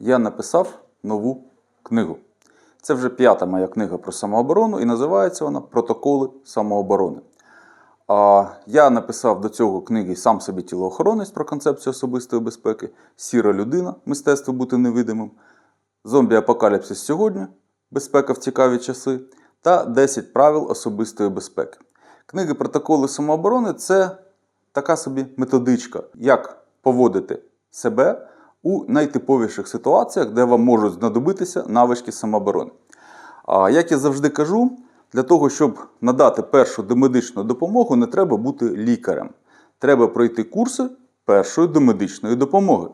я написав нову книгу. Це вже п'ята моя книга про самооборону і називається вона Протоколи самооборони. Я написав до цього книги сам собі тілоохоронець про концепцію особистої безпеки, сіра людина, мистецтво бути невидимим, зомбі-апокаліпсис сьогодні, безпека в цікаві часи та 10 правил особистої безпеки. Книги Протоколи самооборони це така собі методичка, як поводити себе у найтиповіших ситуаціях, де вам можуть знадобитися навички самооборони. А як я завжди кажу, для того, щоб надати першу домедичну допомогу, не треба бути лікарем. Треба пройти курси першої домедичної допомоги,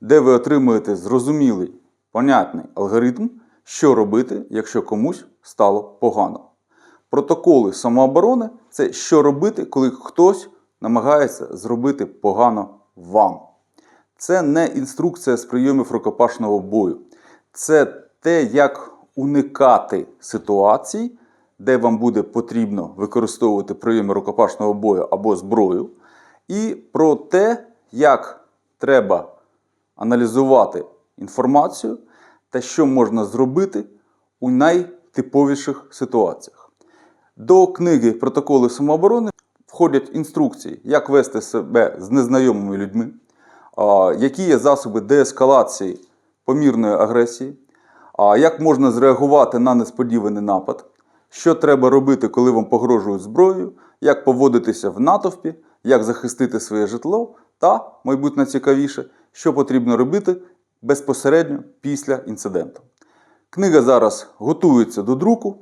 де ви отримуєте зрозумілий, понятний алгоритм, що робити, якщо комусь стало погано. Протоколи самооборони це що робити, коли хтось намагається зробити погано вам. Це не інструкція з прийомів рукопашного бою. Це те, як уникати ситуацій, де вам буде потрібно використовувати прийоми рукопашного бою або зброю, і про те, як треба аналізувати інформацію та що можна зробити у найтиповіших ситуаціях. До книги Протоколи самооборони входять інструкції, як вести себе з незнайомими людьми, які є засоби деескалації помірної агресії, як можна зреагувати на несподіваний напад, що треба робити, коли вам погрожують зброєю, як поводитися в натовпі, як захистити своє житло, та, мабуть, найцікавіше, що потрібно робити безпосередньо після інциденту. Книга зараз готується до друку.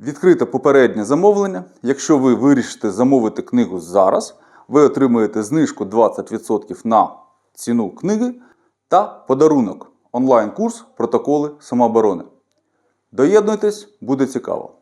Відкрите попереднє замовлення. Якщо ви вирішите замовити книгу зараз, ви отримаєте знижку 20% на ціну книги та подарунок онлайн-курс Протоколи самооборони. Доєднуйтесь, буде цікаво.